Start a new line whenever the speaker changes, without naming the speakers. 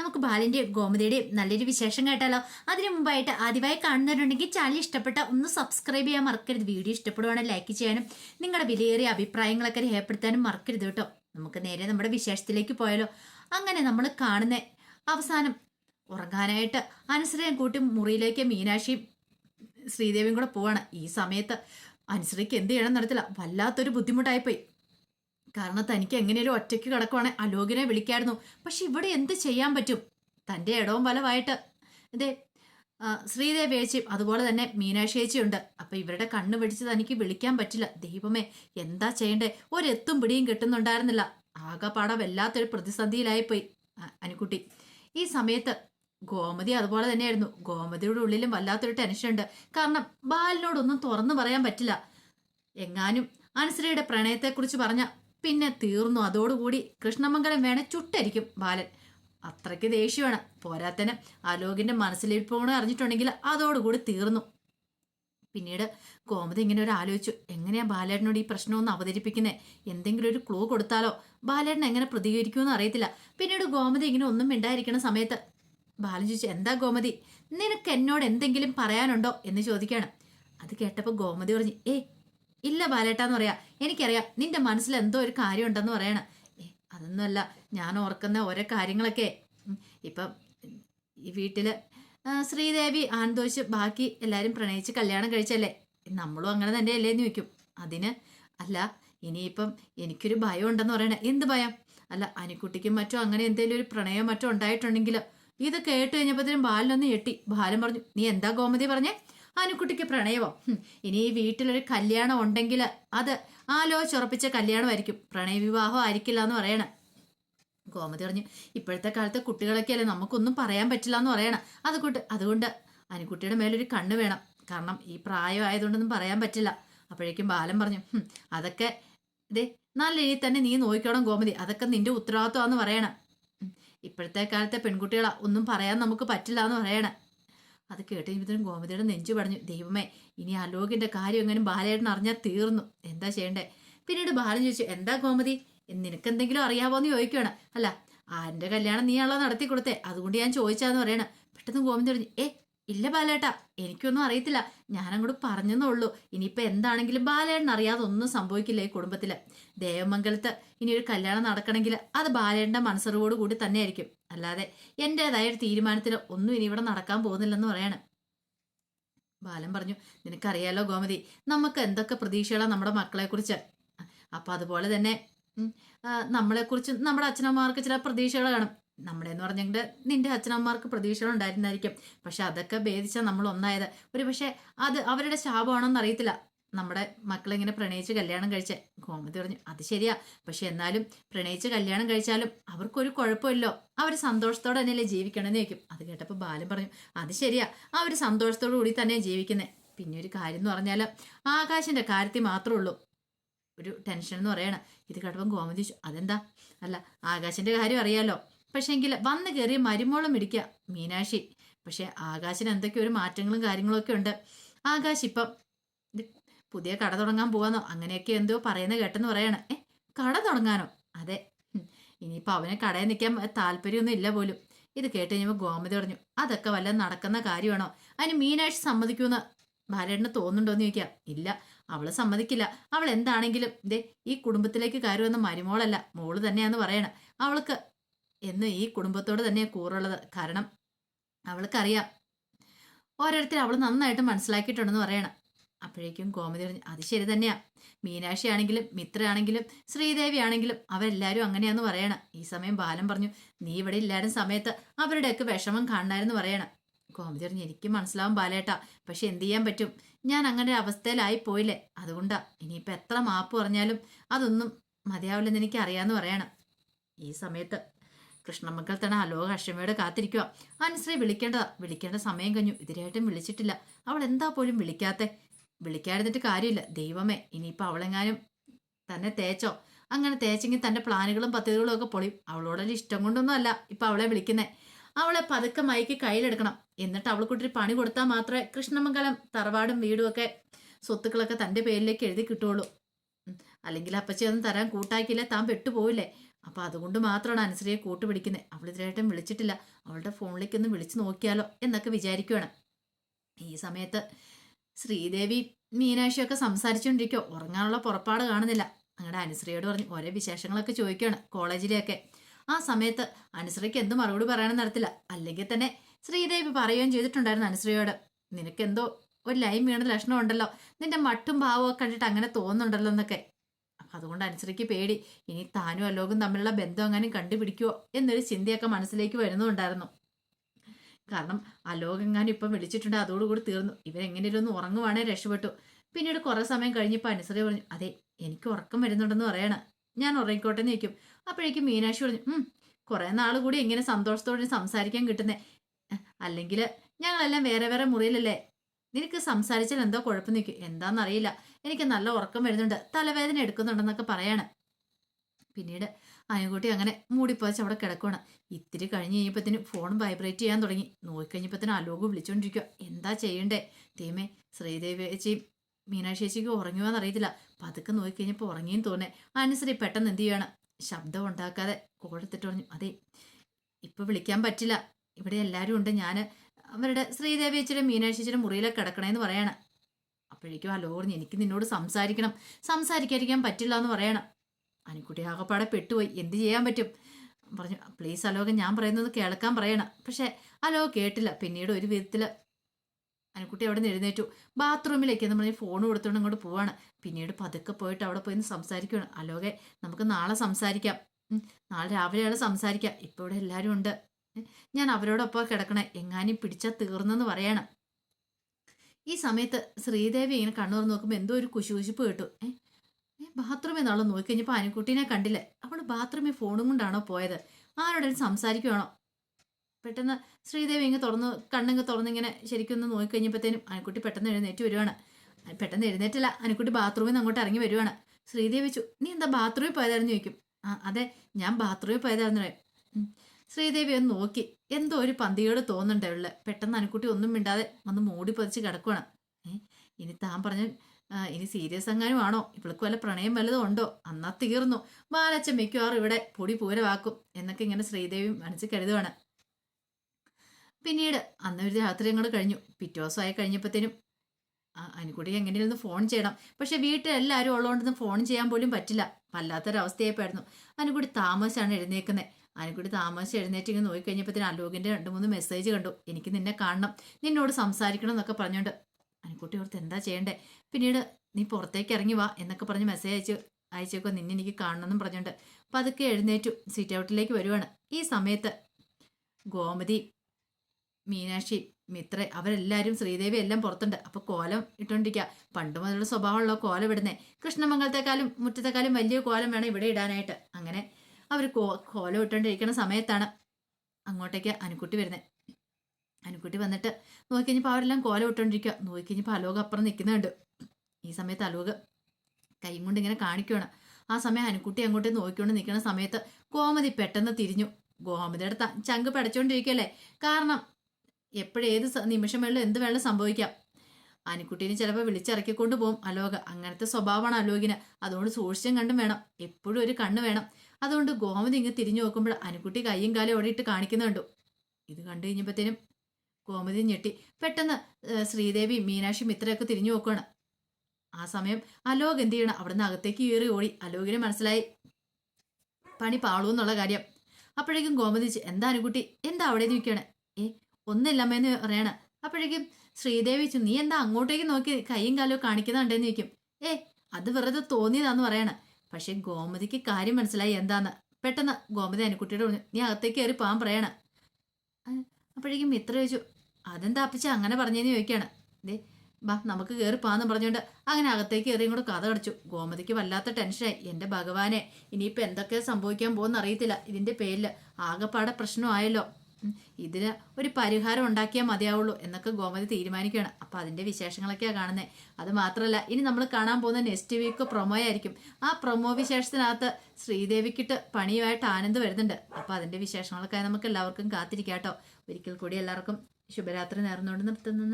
നമുക്ക് ബാലിന്റെയും ഗോമതിയുടെയും നല്ലൊരു വിശേഷം കേട്ടാലോ? അതിനു മുമ്പായിട്ട് ആദ്യമായി കാണുന്നവരുണ്ടെങ്കിൽ ചാനൽ ഇഷ്ടപ്പെട്ട ഒന്ന് സബ്സ്ക്രൈബ് ചെയ്യാൻ മറക്കരുത്. വീഡിയോ ഇഷ്ടപ്പെടുവാണെങ്കിൽ ലൈക്ക് ചെയ്യാനും നിങ്ങളുടെ വിലയേറിയ അഭിപ്രായങ്ങളൊക്കെ രേഖപ്പെടുത്താനും മറക്കരുത് കേട്ടോ. നമുക്ക് നേരെ നമ്മുടെ വിശേഷത്തിലേക്ക് പോയാലോ? അങ്ങനെ നമ്മൾ കാണുന്ന അവസാനം ഉറങ്ങാനായിട്ട് അനുസരയും കൂട്ടി മുറിയിലേക്ക് മീനാക്ഷിയും ശ്രീദേവിയും കൂടെ പോവാണ്. ഈ സമയത്ത് അനുസരിക്ക് എന്ത് ചെയ്യണം നടത്തില്ല വല്ലാത്തൊരു ബുദ്ധിമുട്ടായിപ്പോയി. കാരണം തനിക്ക് എങ്ങനെയൊരു ഒറ്റയ്ക്ക് കിടക്കുവാണെ അലോകിനെ വിളിക്കായിരുന്നു. പക്ഷെ ഇവിടെ എന്ത് ചെയ്യാൻ പറ്റും? തന്റെ ഇടവും ഫലമായിട്ട് ഇതേ ശ്രീദേവി ചേച്ചിയും അതുപോലെ തന്നെ മീനാക്ഷി ചേച്ചിയുണ്ട്. അപ്പൊ ഇവരുടെ കണ്ണ് പിടിച്ച് തനിക്ക് വിളിക്കാൻ പറ്റില്ല. ദൈവമേ എന്താ ചെയ്യണ്ടേ? ഒരെത്തും പിടിയും കിട്ടുന്നുണ്ടായിരുന്നില്ല. ആകെപ്പാടെ വല്ലാത്തൊരു പ്രതിസന്ധിയിലായിപ്പോയി അനുക്കുട്ടി ഈ സമയത്ത് ഗോമതി അതുപോലെ തന്നെയായിരുന്നു. ഗോമതിയുടെ ഉള്ളിലും വല്ലാത്തൊരു ടെൻഷനുണ്ട്. കാരണം ബാലിനോടൊന്നും തുറന്നു പറയാൻ പറ്റില്ല. എങ്ങാനും അനുശ്രീയുടെ പ്രണയത്തെക്കുറിച്ച് പറഞ്ഞ പിന്നെ തീർന്നു. അതോടുകൂടി കൃഷ്ണമംഗലം വേണേ ചുട്ടരിക്കും ബാലൻ. അത്രയ്ക്ക് ദേഷ്യമാണ് പോരാത്തന് അലോകിന്റെ മനസ്സിലിരിപ്പോണ് അറിഞ്ഞിട്ടുണ്ടെങ്കിൽ അതോടുകൂടി തീർന്നു. പിന്നീട് കോമതി ഇങ്ങനെ ഒരു ആലോചിച്ചു. എങ്ങനെയാ ബാലേട്ടനോട് ഈ പ്രശ്നം ഒന്ന് അവതരിപ്പിക്കുന്നത് എന്തെങ്കിലും ഒരു ക്ലൂ കൊടുത്താലോ? ബാലേട്ടൻ എങ്ങനെ പ്രതികരിക്കുമെന്ന് അറിയത്തില്ല. പിന്നീട് ഗോമതി ഇങ്ങനെ ഒന്നും മിണ്ടായിരിക്കുന്ന സമയത്ത് ബാലൻ ചോദിച്ചു എന്താ ഗോമതി? നിനക്ക് എന്നോട് എന്തെങ്കിലും പറയാനുണ്ടോ? എന്ന് ചോദിക്കുകയാണ്. അത് കേട്ടപ്പോൾ ഗോമതി പറഞ്ഞു ഏ ഇല്ല ബാലേട്ടാന്ന് പറയാ. എനിക്കറിയാം നിന്റെ മനസ്സിൽ എന്തോ ഒരു കാര്യം ഉണ്ടെന്ന് പറയണം അതൊന്നുമല്ല. ഞാൻ ഓർക്കുന്ന ഓരോ കാര്യങ്ങളൊക്കെ. ഇപ്പം ഈ വീട്ടിൽ ശ്രീദേവി ആനന്ദോഷ് ബാക്കി എല്ലാരും പ്രണയിച്ച് കല്യാണം കഴിച്ചല്ലേ? നമ്മളും അങ്ങനെ തന്നെ അല്ലേ എന്ന് ചോദിക്കും. അതിന് അല്ല ഇനിയിപ്പം എനിക്കൊരു ഭയം ഉണ്ടെന്ന് പറയണേ. എന്ത് ഭയം? അല്ല അനിക്കുട്ടിക്കും മറ്റോ അങ്ങനെ എന്തെങ്കിലും ഒരു പ്രണയം മറ്റോ ഉണ്ടായിട്ടുണ്ടെങ്കിൽ ഇത് കേട്ട് കഴിഞ്ഞപ്പോഴത്തേനും ബാലനൊന്ന് ഞെട്ടി. ബാലൻ പറഞ്ഞു നീ എന്താ ഗോമതി പറഞ്ഞേ? അനുക്കുട്ടിക്ക് പ്രണയമോ ഇനി ഈ വീട്ടിലൊരു കല്യാണം ഉണ്ടെങ്കിൽ അത് ആലോചിച്ചുറപ്പിച്ച കല്യാണമായിരിക്കും. പ്രണയവിവാഹം ആയിരിക്കില്ല എന്ന് പറയണം. ഗോമതി പറഞ്ഞു ഇപ്പോഴത്തെ കാലത്ത് കുട്ടികളൊക്കെ അല്ലേ നമുക്കൊന്നും പറയാൻ പറ്റില്ല എന്ന് പറയണം. അതുകൊണ്ട് അതുകൊണ്ട് അനുക്കുട്ടിയുടെ മേലൊരു കണ്ണ് വേണം. കാരണം ഈ പ്രായമായതുകൊണ്ടൊന്നും പറയാൻ പറ്റില്ല. അപ്പോഴേക്കും ബാലൻ പറഞ്ഞു അതൊക്കെ ഇതേ നല്ല രീതിയിൽ തന്നെ നീ നോക്കിക്കോണം ഗോമതി. അതൊക്കെ നിന്റെ ഉത്തരവാദിത്വമാണെന്ന് പറയണം. ഇപ്പോഴത്തെ കാലത്തെ പെൺകുട്ടികളാ ഒന്നും പറയാൻ നമുക്ക് പറ്റില്ല എന്ന് പറയണം. അത് കേട്ട് കഴിയുമ്പോഴത്തേനും ഗോമതിയുടെ നെഞ്ചു പറഞ്ഞു ദൈവമേ ഇനി അലോകിന്റെ കാര്യം എങ്ങനെ ബാലേട്ടൻ അറിഞ്ഞാൽ തീർന്നു. എന്താ ചെയ്യണ്ടേ? പിന്നീട് ബാലൻ ചോദിച്ചു എന്താ ഗോമതി? നിനക്ക് എന്തെങ്കിലും അറിയാവോ എന്ന് ചോദിക്കുകയാണ് അല്ല ആന്റെ കല്യാണം നീ നീയാണല്ലോ നടത്തി കൊടുത്തേ അതുകൊണ്ട് ഞാൻ ചോദിച്ചാന്ന് പറയണ. പെട്ടെന്ന് ഗോമതി പറഞ്ഞു ഏ ഇല്ല ബാലേട്ടാ എനിക്കൊന്നും അറിയത്തില്ല. ഞാനങ്ങോട്ട് പറഞ്ഞെന്നേ ഉള്ളൂ ഇനിയിപ്പോ എന്താണെങ്കിലും ബാലേട്ടൻ അറിയാതെ ഒന്നും സംഭവിക്കില്ല ഈ കുടുംബത്തിൽ ദേവമംഗലത്ത് ഇനി ഒരു കല്യാണം നടക്കണമെങ്കിൽ അത് ബാലേട്ടന്റെ മനസ്സറിവോട് കൂടി തന്നെയായിരിക്കും. അല്ലാതെ എന്റെതായ ഒരു തീരുമാനത്തിൽ ഒന്നും ഇനി ഇവിടെ നടക്കാൻ പോകുന്നില്ലെന്ന് പറയാണ്. ബാലൻ പറഞ്ഞു നിനക്കറിയാലോ ഗോമതി നമുക്ക് എന്തൊക്കെ പ്രതീക്ഷകളാണ് നമ്മുടെ മക്കളെക്കുറിച്ച്. കുറിച്ച് അപ്പൊ അതുപോലെ തന്നെ നമ്മളെക്കുറിച്ച് നമ്മുടെ അച്ഛനമ്മമാർക്ക് ചില പ്രതീക്ഷകൾ കാണും. നമ്മുടെ എന്ന് പറഞ്ഞെങ്കിൽ നിന്റെ അച്ഛനമ്മമാർക്ക് പ്രതീക്ഷകൾ ഉണ്ടായിരുന്നായിരിക്കും. പക്ഷെ അതൊക്കെ ഭേദിച്ചാൽ നമ്മൾ ഒന്നായത്. ഒരു പക്ഷെ അത് അവരുടെ ശാപമാണോന്ന് അറിയത്തില്ല. നമ്മുടെ മക്കളിങ്ങനെ പ്രണയിച്ച് കല്യാണം കഴിച്ച. ഗോമതി പറഞ്ഞു അത് ശരിയാ. പക്ഷെ എന്നാലും പ്രണയിച്ച് കല്യാണം കഴിച്ചാലും അവർക്കൊരു കുഴപ്പമില്ലോ. അവർ സന്തോഷത്തോടെ തന്നെയല്ലേ ജീവിക്കണമെന്ന് ചോദിക്കും. അത് കേട്ടപ്പോൾ ബാലൻ പറഞ്ഞു അത് ശരിയാ. അവർ സന്തോഷത്തോടു കൂടി തന്നെ ജീവിക്കുന്നത് പിന്നെ ഒരു കാര്യം എന്ന് പറഞ്ഞാൽ ആകാശിന്റെ കാര്യത്തിൽ മാത്രമേ ഉള്ളൂ. ഒരു ടെൻഷൻ എന്ന് പറയണം. ഇത് കേട്ടപ്പം ഗോമതി അതെന്താ? അല്ല ആകാശിന്റെ കാര്യം അറിയാലോ. പക്ഷേങ്കിൽ വന്ന് കയറി മരുമോളം ഇടിക്കുക മീനാക്ഷി. പക്ഷെ ആകാശിന് എന്തൊക്കെയോ ഒരു മാറ്റങ്ങളും കാര്യങ്ങളൊക്കെ ഉണ്ട്. ആകാശ് ഇപ്പം പുതിയ കട തുടങ്ങാൻ പോവാന്നോ? അങ്ങനെയൊക്കെ എന്തോ പറയുന്ന കേട്ടെന്ന് പറയാണ്. ഏ കട തുടങ്ങാനോ? അതെ. ഇനിയിപ്പോൾ അവനെ കടയിൽ നിൽക്കാൻ താല്പര്യമൊന്നും ഇല്ല പോലും. ഇത് കേട്ട് കഴിഞ്ഞപ്പോൾ ഗോമതി പറഞ്ഞു അതൊക്കെ വല്ല നടക്കുന്ന കാര്യമാണോ? അതിന് മീനാക്ഷി സമ്മതിക്കുമെന്ന് ബാലേട്ടന് തോന്നുന്നുണ്ടോന്ന് ചോദിക്കാം. ഇല്ല അവൾ സമ്മതിക്കില്ല. അവൾ എന്താണെങ്കിലും ദേ ഈ കുടുംബത്തിലേക്ക് കയറി വന്ന മരുമോളല്ല മോൾ തന്നെയാന്ന് പറയണം. അവൾക്ക് എന്ന് ഈ കുടുംബത്തോട് തന്നെ കൂറുള്ളത്. കാരണം അവൾക്കറിയാം. ഓരോരുത്തർ അവൾ നന്നായിട്ട് മനസ്സിലാക്കിയിട്ടുണ്ടെന്ന് പറയണം. അപ്പോഴേക്കും ഗോമതി പറഞ്ഞു അത് ശരി തന്നെയാ. മീനാക്ഷി ആണെങ്കിലും മിത്ര ആണെങ്കിലും ശ്രീദേവി ആണെങ്കിലും അവരെല്ലാവരും അങ്ങനെയാന്ന് പറയണം. ഈ സമയം ബാലൻ പറഞ്ഞു നീ ഇവിടെ ഇല്ലായിരുന്ന സമയത്ത് അവരുടെയൊക്കെ വിഷമം കാണണമായിരുന്നു പറയണം. ഗോമതി പറഞ്ഞു എനിക്ക് മനസ്സിലാവും ബാലേട്ടാ. പക്ഷെ എന്ത് ചെയ്യാൻ പറ്റും? ഞാൻ അങ്ങനെ അവസ്ഥയിലായി പോയില്ലേ? അതുകൊണ്ടാ. ഇനിയിപ്പോൾ എത്ര മാപ്പ് പറഞ്ഞാലും അതൊന്നും മതിയാവില്ലെന്ന് എനിക്ക് അറിയാമെന്ന് പറയണം. ഈ സമയത്ത് കൃഷ്ണമക്കൾ തന്നെ അലോക അക്ഷമയോടെ കാത്തിരിക്കുക അനുശ്രീ വിളിക്കേണ്ടതാ. വിളിക്കേണ്ട സമയം കഴിഞ്ഞു. ഇതിരായിട്ടും വിളിച്ചിട്ടില്ല. അവൾ എന്താ പോലും വിളിക്കാത്തെ? വിളിക്കാതിരുന്നിട്ട് കാര്യമില്ല. ദൈവമേ ഇനിയിപ്പോൾ അവളെങ്ങാനും തന്നെ തേച്ചോ? അങ്ങനെ തേച്ചെങ്കിൽ തന്റെ പ്ലാനുകളും പദ്ധതികളും ഒക്കെ പൊളിയും. അവളോടൊരു ഇഷ്ടം കൊണ്ടൊന്നും അല്ല ഇപ്പം അവളെ വിളിക്കുന്നേ. അവളെ പതുക്കെ മയക്കി കയ്യിലെടുക്കണം. എന്നിട്ട് അവൾക്കൊട്ടൊരു പണി കൊടുത്താൽ മാത്രമേ കൃഷ്ണമംഗലം തറവാടും വീടും ഒക്കെ സ്വത്തുക്കളൊക്കെ തന്റെ പേരിലേക്ക് എഴുതി കിട്ടുള്ളൂ അല്ലെങ്കിൽ അപ്പച്ചി ഒന്നും തരാൻ കൂട്ടാക്കിയില്ല. താൻ പെട്ടുപോയില്ലേ അപ്പോൾ അതുകൊണ്ട് മാത്രമാണ് അനുശ്രീയെ കൂട്ടുപിടിക്കുന്നത് അവൾ ഇതിലായിട്ടും വിളിച്ചിട്ടില്ല. അവളുടെ ഫോണിലേക്ക് ഒന്ന് വിളിച്ചു നോക്കിയാലോ എന്നൊക്കെ വിചാരിക്കുവാണ്. ഈ സമയത്ത് ശ്രീദേവി മീനാക്ഷിയൊക്കെ സംസാരിച്ചുകൊണ്ടിരിക്കുക ഉറങ്ങാനുള്ള പുറപ്പാട് കാണുന്നില്ല. അങ്ങടെ അനുശ്രീയോട് പറഞ്ഞു ഓരോ വിശേഷങ്ങളൊക്കെ ചോദിക്കുകയാണ് കോളേജിലെയൊക്കെ. ആ സമയത്ത് അനുശ്രീക്ക് എന്ത് മറുപടി പറയാനും നടത്തില്ല. അല്ലെങ്കിൽ തന്നെ ശ്രീദേവി പറയുകയും ചെയ്തിട്ടുണ്ടായിരുന്നു അനുശ്രീയോട് നിനക്കെന്തോ ഒരു ലൈൻ വീണ ലക്ഷണം ഉണ്ടല്ലോ നിന്റെ മട്ടും ഭാവമൊക്കെ കണ്ടിട്ട് അങ്ങനെ തോന്നുന്നുണ്ടല്ലോ എന്നൊക്കെ. അപ്പം അതുകൊണ്ട് അനുസരിക്ക് പേടി. ഇനി താനും അലോകും തമ്മിലുള്ള ബന്ധം അങ്ങനെ കണ്ടുപിടിക്കുമോ എന്നൊരു ചിന്തയൊക്കെ മനസ്സിലേക്ക് വരുന്നുണ്ടായിരുന്നു. കാരണം അലോകെങ്ങാനും ഇപ്പം വിളിച്ചിട്ടുണ്ട് അതോടുകൂടി തീർന്നു. ഇവരെങ്ങനെയും ഉറങ്ങുവാണേ രക്ഷപ്പെട്ടു. പിന്നീട് കുറേ സമയം കഴിഞ്ഞപ്പോൾ അനുസരി പറഞ്ഞു അതെ എനിക്ക് ഉറക്കം വരുന്നുണ്ടെന്ന് പറയണ. ഞാൻ ഉറങ്ങിക്കോട്ടെ എന്ന് ചോദിക്കും. അപ്പോഴേക്കും മീനാക്ഷി പറഞ്ഞു കുറേ നാൾ കൂടി ഇങ്ങനെ സന്തോഷത്തോടെ സംസാരിക്കാൻ കിട്ടുന്നേ. അല്ലെങ്കിൽ ഞങ്ങളെല്ലാം വേറെ വേറെ മുറിയിലല്ലേ? നിനക്ക് സംസാരിച്ചാൽ എന്തോ കുഴപ്പം നിൽക്കും എന്താണെന്നറിയില്ല എനിക്ക് നല്ല ഉറക്കം വരുന്നുണ്ട്. തലവേദന എടുക്കുന്നുണ്ടെന്നൊക്കെ പറയാണ്. പിന്നീട് അയൻകുട്ടി അങ്ങനെ മൂടിപ്പോച്ച് അവിടെ കിടക്കുകയാണ് ഇത്തിരി കഴിഞ്ഞ് കഴിഞ്ഞപ്പോഴത്തിന് ഫോൺ വൈബ്രേറ്റ് ചെയ്യാൻ തുടങ്ങി. നോക്കിക്കഴിഞ്ഞപ്പോഴത്തിന് അലോക് വിളിച്ചുകൊണ്ടിരിക്കുക എന്താ ചെയ്യണ്ടേ? തീമേ ശ്രീദേവി ചേച്ചി മീനാക്ഷി ചേച്ചിക്ക് ഉറങ്ങുവാന്ന് അറിയത്തില്ല പതുക്കെ നോക്കിക്കഴിഞ്ഞപ്പോൾ ഉറങ്ങിയും തോന്നേ. അനുസരി പെട്ടെന്ന് എന്ത് ചെയ്യണം? ശബ്ദം ഉണ്ടാക്കാതെ കോടെത്തിട്ട് പറഞ്ഞു അതെ ഇപ്പം വിളിക്കാൻ പറ്റില്ല. ഇവിടെ എല്ലാവരും ഉണ്ട്. ഞാൻ അവരുടെ ശ്രീദേവി മീനാക്ഷി ചേച്ചിയുടെ മുറിയിലൊക്കെ കിടക്കണേന്ന് പറയണം. അപ്പോഴേക്കും ആ ലോറിന് എനിക്ക് നിന്നോട് സംസാരിക്കണം. സംസാരിക്കാതിരിക്കാൻ പറ്റില്ല എന്ന് പറയണം. അനിക്കുട്ടി ആകപ്പാടെ പെട്ടുപോയി. എന്ത് ചെയ്യാൻ പറ്റും? പറഞ്ഞു പ്ലീസ് അലോക ഞാൻ പറയുന്നത് കേൾക്കാൻ പറയണം. പക്ഷേ അലോ കേട്ടില്ല. പിന്നീട് ഒരു വിധത്തിൽ അനിക്കുട്ടി അവിടെ നിന്ന് എഴുന്നേറ്റു. ബാത്റൂമിലേക്ക് എന്ന് പറഞ്ഞ് ഫോൺ കൊടുത്തോണ്ട് ഇങ്ങോട്ട് പോവാണ്. പിന്നീട് പതുക്കെ പോയിട്ട് അവിടെ പോയി സംസാരിക്കുകയാണ് അലോകെ നമുക്ക് നാളെ സംസാരിക്കാം. നാളെ രാവിലെയാണ് സംസാരിക്കാം. ഇപ്പോൾ ഇവിടെ എല്ലാവരും ഉണ്ട്. ഞാൻ അവരോടൊപ്പം കിടക്കണേ. എങ്ങാനും പിടിച്ചാൽ തീർന്നെന്ന് പറയണം. ഈ സമയത്ത് ശ്രീദേവി ഇങ്ങനെ കണ്ണൂർ നോക്കുമ്പോൾ എന്തോ ഒരു കുശുകുശിപ്പ് കേട്ടു. ഏഹ് ബാത്റൂമിൽ നാളെ നോക്കി കഴിഞ്ഞപ്പോൾ അനുക്കുട്ടീനെ കണ്ടില്ലേ. അവൾ ബാത്റൂമിൽ ഫോണും കൊണ്ടാണോ പോയത്? ആരോടെങ്കിലും സംസാരിക്കുവാണോ? പെട്ടെന്ന് ശ്രീദേവി ഇങ്ങ് തുറന്ന് കണ്ണിങ്ങ് തുറന്നിങ്ങനെ ശരിക്കും ഒന്ന് നോക്കിക്കഴിഞ്ഞപ്പോഴത്തേനും ആനക്കുട്ടി പെട്ടെന്ന് എഴുന്നേറ്റ് വരുവാണ്. പെട്ടെന്ന് എഴുന്നേറ്റില്ല. ആനക്കുട്ടി ബാത്റൂമിൽ നിന്ന് അങ്ങോട്ട് ഇറങ്ങി വരുവാണ്. ശ്രീദേവി ചു നീ എന്താ ബാത്റൂമിൽ പോയതായിരുന്നു? ചോദിക്കും. ആ അതെ ഞാൻ ബാത്റൂമിൽ പോയതായിരുന്നു. ശ്രീദേവി ഒന്ന് നോക്കി. എന്തോ ഒരു പന്തിയോട് തോന്നുന്നുണ്ട് പെട്ടെന്ന് അനുക്കുട്ടി ഒന്നും മിണ്ടാതെ വന്ന് മൂടി പതിച്ച് കിടക്കുകയാണ് ഇനി താൻ പറഞ്ഞ ഇനി സീരിയസ് എങ്ങാനും ആണോ ഇവൾക്ക് വല്ല പ്രണയം വല്ലതും ഉണ്ടോ? അന്നാ തീർന്നു. ബാലച്ച മിക്കവാറും ഇവിടെ പൊടി പൂരവാക്കും എന്നൊക്കെ ഇങ്ങനെ ശ്രീദേവി മനസ്സിൽ കരുതുവാണ്. പിന്നീട് അന്നൊരു രാത്രി അങ്ങോട്ട് കഴിഞ്ഞു. പിറ്റേ ദിവസമായി കഴിഞ്ഞപ്പോഴത്തേനും അനുകുട്ടി എങ്ങനെയൊന്ന് ഫോൺ ചെയ്യണം. പക്ഷെ വീട്ടിൽ എല്ലാവരും ഉള്ളതുകൊണ്ടൊന്നും ഫോൺ ചെയ്യാൻ പോലും പറ്റില്ല. വല്ലാത്തൊരവസ്ഥയായിപ്പായിരുന്നു. അനുകൂടി താമസിച്ചാണ് എഴുന്നേക്കുന്നത് അനുകൂടി താമസിച്ച് എഴുന്നേറ്റ് ഇങ്ങനെ നോക്കിക്കഴിഞ്ഞപ്പോഴത്തേന് അലോകിന്റെ രണ്ട് മൂന്ന് മെസ്സേജ് കണ്ടു. എനിക്ക് നിന്നെ കാണണം. നിന്നോട് സംസാരിക്കണം എന്നൊക്കെ പറഞ്ഞുകൊണ്ട് അനുകൂട്ടി ഓർത്ത് എന്താ ചെയ്യണ്ടേ? പിന്നീട് നീ പുറത്തേക്ക് ഇറങ്ങി വാ എന്നൊക്കെ പറഞ്ഞ് മെസ്സേജ് അയച്ച് അയച്ചേക്കോ നിന്നെ എനിക്ക് കാണണമെന്നും പറഞ്ഞുകൊണ്ട് പതുക്കെ എഴുന്നേറ്റു. സീറ്റ് ഔട്ടിലേക്ക് വരുവാണ്. ഈ സമയത്ത് ഗോമതി മീനാക്ഷി മിത്ര അവരെല്ലാവരും ശ്രീദേവി എല്ലാം പുറത്തുണ്ട്. അപ്പൊ കോലം ഇട്ടുകൊണ്ടിരിക്കുക പണ്ട് മുതലുള്ള സ്വഭാവമുള്ള കോലം ഇടുന്നേ. കൃഷ്ണമംഗലത്തെക്കാളും മുറ്റത്തെക്കാളും വലിയ കോലം വേണം ഇവിടെ ഇടാനായിട്ട്. അങ്ങനെ അവർ കോ കോലം ഇട്ടുകൊണ്ടിരിക്കുന്ന സമയത്താണ് അങ്ങോട്ടേക്ക് അനുക്കുട്ടി വരുന്നത് അനുക്കുട്ടി വന്നിട്ട് നോക്കിക്കഴിഞ്ഞപ്പോൾ അവരെല്ലാം കോലം ഇട്ടുകൊണ്ടിരിക്കുക നോക്കിക്കഴിഞ്ഞപ്പോൾ അലോക് അപ്പുറം നിൽക്കുന്നുണ്ട് ഈ സമയത്ത് അലോക് കൈയും കൊണ്ട് ഇങ്ങനെ കാണിക്കുവാണ്. ആ സമയം അനുക്കുട്ടി അങ്ങോട്ട് നോക്കിക്കൊണ്ട് നിൽക്കുന്ന സമയത്ത് ഗോമതി പെട്ടെന്ന് തിരിഞ്ഞു. ഗോമതിയുടെ ചങ്ക് പടച്ചോണ്ടിരിക്കുകയല്ലേ കാരണം എപ്പോഴേത് നിമിഷം വേണം എന്ത് വേണം സംഭവിക്കാം. ആനിക്കുട്ടീനെ ചിലപ്പോൾ വിളിച്ചിറക്കിക്കൊണ്ട് പോകും അലോക. അങ്ങനത്തെ സ്വഭാവമാണ് അലോകിന്. അതുകൊണ്ട് സൂക്ഷിച്ചും കണ്ടും വേണം. എപ്പോഴും ഒരു കണ്ണ് വേണം. അതുകൊണ്ട് ഗോമതി ഇങ്ങ് തിരിഞ്ഞു നോക്കുമ്പോൾ അനുക്കുട്ടി കൈയും കാലും ഇട്ട് കാണിക്കുന്നുണ്ടു ഇത് കണ്ടു കഴിഞ്ഞപ്പോഴത്തേനും ഗോമതി ഞെട്ടി. പെട്ടെന്ന് ശ്രീദേവി മീനാക്ഷി മിത്രയൊക്കെ തിരിഞ്ഞു നോക്കുകയാണ് ആ സമയം അലോക് എന്ത് ചെയ്യണം? അവിടുന്ന് അകത്തേക്ക് കയറി ഓടി. അലോകിന് മനസ്സിലായി. പണി പാളൂ എന്നുള്ള കാര്യം. അപ്പോഴേക്കും ഗോമതി എന്താ അനുകുട്ടി എന്താ അവിടെ നിൽക്കുകയാണ് ഏ ഒന്നില്ലമ്മേന്ന് പറയണ. അപ്പോഴേക്കും ശ്രീദേവി ചു നീ എന്താ അങ്ങോട്ടേക്ക് നോക്കി കൈയും കാലും കാണിക്കുന്നുണ്ടെന്ന് ചോദിക്കും. ഏ അത് വെറുതെ തോന്നിയതാന്ന് പറയണ. പക്ഷെ ഗോമതിക്ക് കാര്യം മനസ്സിലായി എന്താന്ന്. പെട്ടെന്ന് ഗോമതി അനുക്കുട്ടിയോട് പറഞ്ഞു നീ അകത്തേക്ക് കയറി പോകാൻ പറയണ. അപ്പോഴേക്കും മിത്ര ചോദിച്ചു അതെന്താ അപ്പച്ച അങ്ങനെ പറഞ്ഞെന്ന് ചോദിക്കാണ്? ദേ ബാ നമുക്ക് കയറി പോകാന്ന് പറഞ്ഞുകൊണ്ട് അങ്ങനെ അകത്തേക്ക് കയറിയും കൂടെ കഥ അടച്ചു ഗോമതിക്ക് വല്ലാത്ത ടെൻഷനായി. എന്റെ ഭഗവാനെ ഇനിയിപ്പോൾ എന്തൊക്കെ സംഭവിക്കാൻ പോകുമെന്ന് അറിയത്തില്ല ഇതിന്റെ പേരിൽ ആകെപ്പാടെ പ്രശ്നമായല്ലോ. ഇതിന് ഒരു പരിഹാരം ഉണ്ടാക്കിയാൽ മതിയാവുള്ളൂ എന്നൊക്കെ ഗോമതി തീരുമാനിക്കുകയാണ്. അപ്പം അതിന്റെ വിശേഷങ്ങളൊക്കെയാണ് കാണുന്നത് അത് മാത്രമല്ല ഇനി നമ്മൾ കാണാൻ പോകുന്ന നെക്സ്റ്റ് വീക്ക് പ്രൊമോ ആയിരിക്കും ആ പ്രൊമോ വിശേഷത്തിനകത്ത് ശ്രീദേവിക്കിട്ട് പണിയുമായിട്ട് ആനന്ദ് വരുന്നുണ്ട്. അപ്പം അതിന്റെ വിശേഷങ്ങളൊക്കെ നമുക്ക് എല്ലാവർക്കും കാത്തിരിക്കാം കേട്ടോ ഒരിക്കൽ കൂടി എല്ലാവർക്കും ശുഭരാത്രി നേർന്നുകൊണ്ട് നിർത്തുന്നു.